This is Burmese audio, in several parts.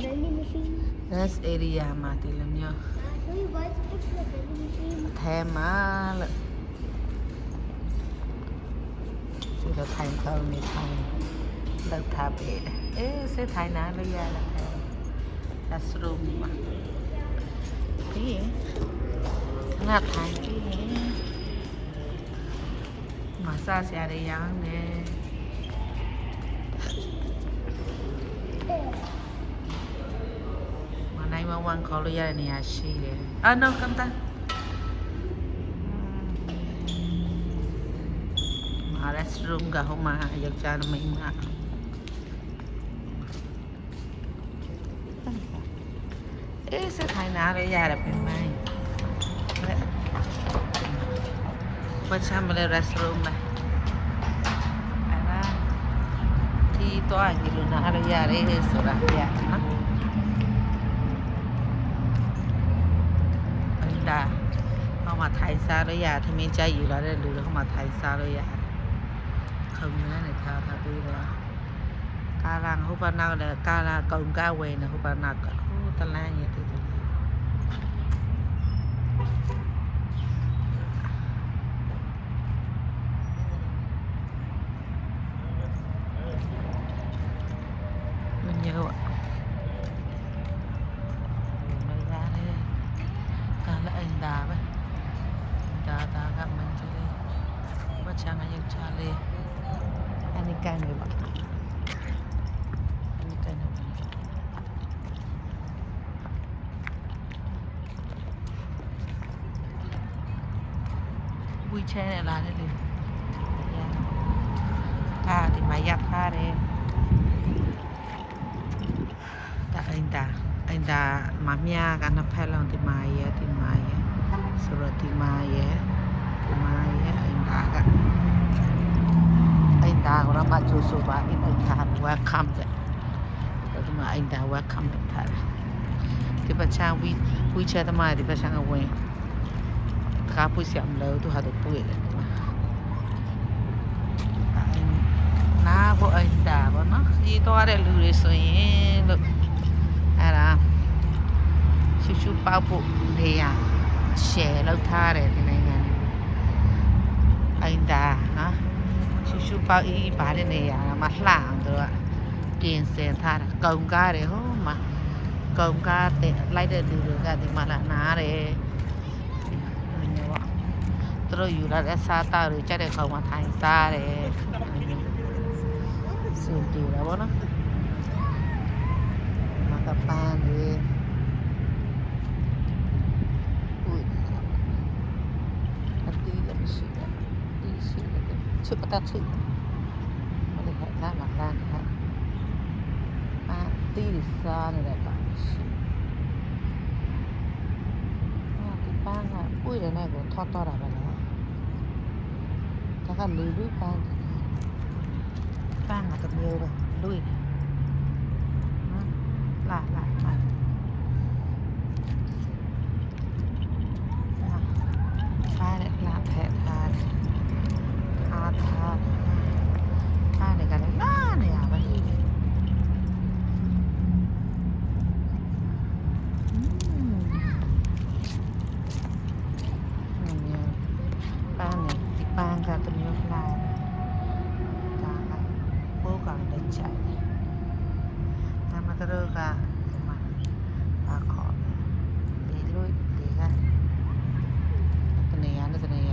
દસ એરિયામાંથી લમ્યો થેમાં સુરત થાય ખાવ નહીં થાય લથા ભેડ એ સે થાય ના લઈ આવ્યા લથા દસરૂમમાં પીએ ના થાય પીએ massage à đây nhá nè မှာပြီးရင်ငါထိုင်ပြီးရင်မဆာဆရာတွေရောင်းနေမနိုင်မဝန်ခေါ်လို့ရတဲ့နေရာရှိတယ်အာနော်ကမ်တာ มา restroom ကဟိုမှာယောက်ျားနဲ့မိန်းမအေးစထိုင်နာရရတယ်ပြင်မိုင်းဘာချမ်းမလဲ restroom လဲအဲ့ဒါဒီတော့ဒီလိုနာရရတယ် ဆိုတာပြရနော်အဲ့ဒါဟိုမှာထိုင်စားလို့ရထမင်းကြိုက်ယူလာတဲ့လူတွေဟိုမှာထိုင်စားလို့ရတယ် ခုံနဲ့နဲ့ထားထားပြီးတော့ကာလာဟိုဘနောက်လည်းကာလာကုံကဝယ်နေဟိုဘနောက်ကဟိုတလန်းရဲ့တူတူမညော ဝီချဲနဲ့လာတယ်လေအာဒီမှာရပ်ထားတယ်ဒါအင်တာအင်တာမမြာကနှစ်ဖက်လုံးဒီမှာရဲ့ဒီမှာရဲ့ဆိုတော့ဒီမှာရဲ့ဒီမှာရဲ့အင်တာကအိမ်သားကတော့မကျိုးဆိုပါအိမ်သား welcome တဲ့ဒီမှာအိမ်သား welcome လုပ်ထားတယ်ဒီပချာဝီဝီချာတမဒီပချာကဝင် တကားပွေးစရာမလိုသူဟာတော့ပွေးတယ်ဒီမှာအိမ်နာဘောအိမ်သားဘောနော်ဒီတော့တဲ့လူတွေဆိုရင်လို့အဲ့ဒါရှူရှူပေါက်ဖို့နေရ share လုပ်ထားတယ်ဒီနိုင်ငံတွေအိမ်သားနော်ရှူရှူပေါက်အေးပါတဲ့နေရာမှာလှအောင်သူကပြင်ဆင်ထားတာကုံကားတယ်ဟိုမှာကုံကားတဲ့လိုက်တဲ့လူတွေကဒီမှာလာနားတယ်ဒီလိုပေါ့ મિત્રો યુરા સાતા રિચારે ઘરમાં થાય સારે સિટી બરાબર માતા પાન રે Super taxi. Olha lá, lá, lá, lá. Ah, tira essa, né, cara? ป้าค่ะปุ้ยเดี๋ยวแม่ก็ทอดตอดอะไรแล้ว Nó gần lùi lùi vàng Vàng là cầm nhiều rồi Lùi Lại lại lại ကောင်လက်ချိုင်ဒါမှတော့ကဒီမှာပါခေါ်ဒီလိုဒီကတနေရနဲ့တနေရ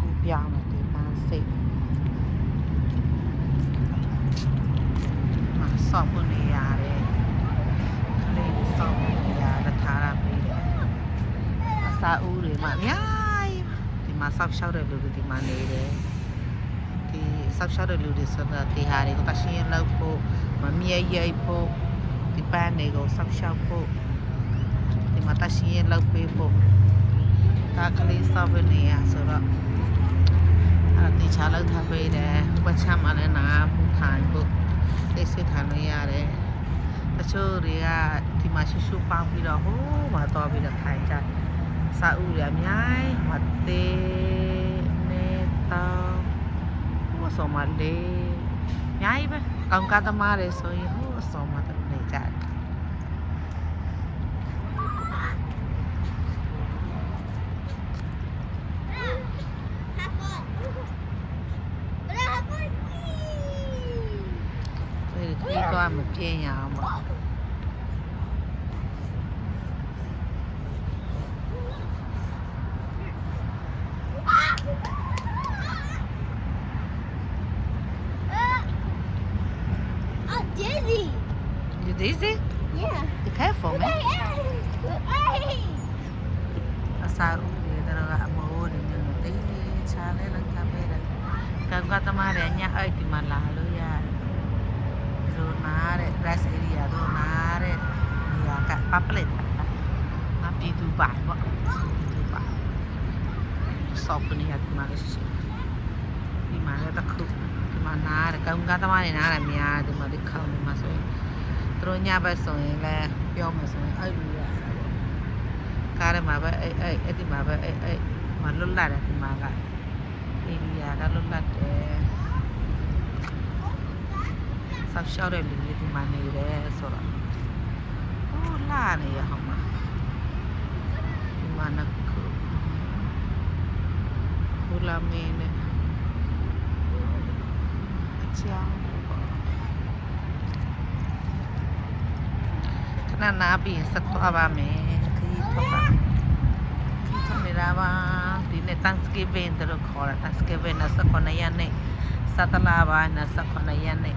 ကိုပြောင်းတယ်ဒီပန်းစိတ်မှာစောက်ဖို့နေရတယ်ကလေးတွေစောက်ဖို့နေရတထားရပေးတယ်အစာဦးတွေမှာအများကြီးဒီမှာစောက်ရှောက်တဲ့လူတွေဒီမှာနေတယ် ဒီစောက်ရှောက်တဲ့လူတွေဆိုတော့ဒီဟာတွေကိုတရှင်းလောက်ဖို့မမြဲရိပ်ဖို့ဒီပန်းတွေကိုစောက်ရှောက်ဖို့ဒီမှာတရှင်းလောက်ပေးဖို့ဒါကလေးစောက်ဖို့နေရဆိုတော့အဲ့ဒါတေချာလောက်ထားပေးတယ်ဘတ်ချမ်းမှလည်းနားဖို့ထိုင်ဖို့ သိစိတ်ခံလို့ရတယ်တချို့တွေကဒီမှာရှူရှူပေါင်းပြီးတော့ဟိုးမှာတော့ပြီးတော့ထိုင်ကြစာအုပ်တွေအများကြီးမသေးနေတာ အစုံမှာလေအများကြီးပဲကောင်ကားသမားတွေဆိုရင်ဟိုအစုံမှာနေကြတယ်ဒီကွာမပြင်းရအောင်ပါ dizzy? Yeah. Be careful man Hey. အစာဦးတွေတော့အမိုးတွေမျိုးလို့တေးချာလဲလောက်ထားပေးတယ်ကံကသမားတွေညအိုက်ဒီမှာလာလို့ရတယ်ဒိုနာတဲ့ rest area ဒိုနာတဲ့နေရာက public အပြည်သူပါပေါ့ပြည်သူပါစောက်ကနေရဒီမှာလည်းရှိဒီ မှာလည်းတစ်ခုဒီမှာနားတယ်ကံကသမားတွေနားတယ်များတယ်ဒီမှာဒီခေါင်းဒီမှာဆိုရင်သူတို့ညဘက်ဆိုရင်လည်းပြောမှဆိုရင်အဲ့လိုရတာပေါ့ကားထဲမှာပဲအဲ့အဲ့အဲ့ဒီမှာပဲအဲ့အဲ့မလွတ်လပ်တယ်ဒီမှာကအေရီယာကလွတ်လပ်တယ်ဆောက်ရှောက်တဲ့လူတွေဒီမှာနေတယ်ဆိုတော့ဟိုလာနေရဟောမှာဒီမှာနခုဟိုလာမင်းနဲ့အချောင်း ပေါ့ခဏနားပြီးရင်ဆက်သွားပါမယ်ခရီးထွက်ပါခရီးထွက်နေတာပါဒီနေ့ Thanksgiving တို့ခေါ်တာ Thanksgiving 29ရက်နေ့17လပါ29ရက်နေ့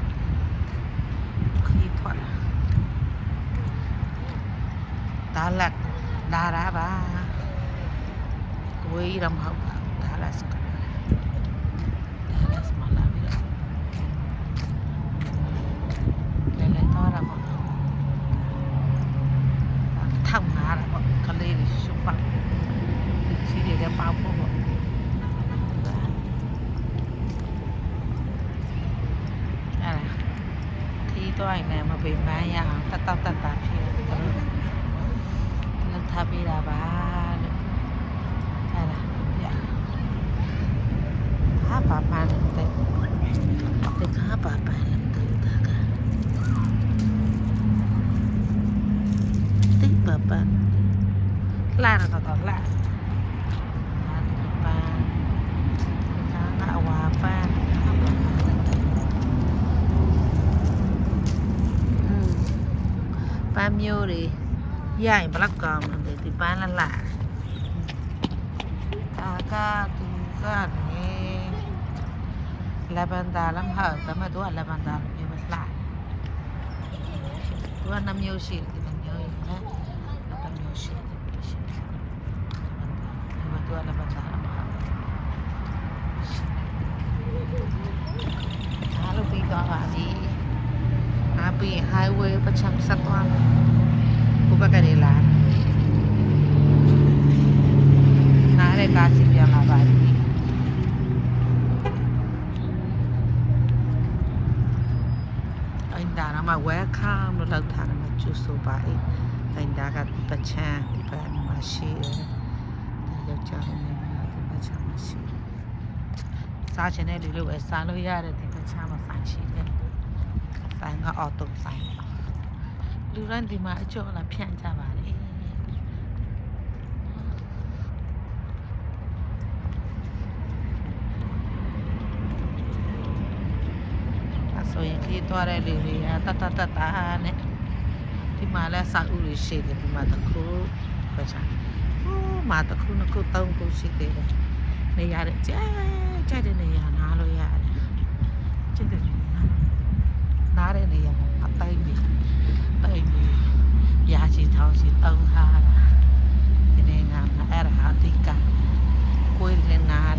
ခရီးထွက်တာဒါလက်ဒါရာပါဝေးရမဟုတ်ပါဘူးဒါလတ်စက tao tao tao lần thà bị là bà đây là dạ. há bà bà lần tê tê há bà bà lần tê ta cả tê bà bà. La là tao tao la nhiều đi dài bắt lắc cầm để tụi ba là lạ ta ca tu ca nghe là bàn đà lắm hở tấm mà tôi là bàn đà nhiều bắt lạ tôi ăn năm nhiều xịt thì mình nhớ nhé năm nhiều xịt mà tôi là bàn đà lắm hở Halo, Pika, Pak. ပါပြီ။အားပြီး highway ပချမ်းဆက်သွားမယ်။ဘုဘကလေးလာ။နားတဲ့ကားစီပြန်လာပါပြီ။အိမ်ဒါကမှ welcome လို့လောက်ထားတယ်မကျူဆိုပါအိမ်အိမ်ဒါကပချမ်းဒီဘက်မှာရှိတယ်။ဒါကြောင့်ကြောင်းနေမှာဒီပချမ်းမရှိတယ်။စားချင်တဲ့လူတွေပဲစားလို့ရတယ်ဒီတစ်ခြားမဆိုင်ရှိတယ်။ ဆိုင်ကအော်တိုဆိုင်ပါလူရန်ဒီမှာအကျော်လာဖြန့်ကြပါလေ။အဆိုရင်ခရီးသွားတဲ့လူတွေကတတ်တတ်တတ်တာနဲ့ဒီမှာလဲစာအုပ်တွေရှိတယ်ဒီမှာတစ်ခုပဲချာ။ဟိုးမှာတစ်ခုနှစ်ခုသုံးခုရှိသေးတယ်။နေရာတဲ့ကျဲကျဲတဲ့နေရာနားလို့ရတယ်။ကျဲတဲ့ rin iya mo patay mi tay mi ya si tao si tao ha ini nga na era hatika kuil na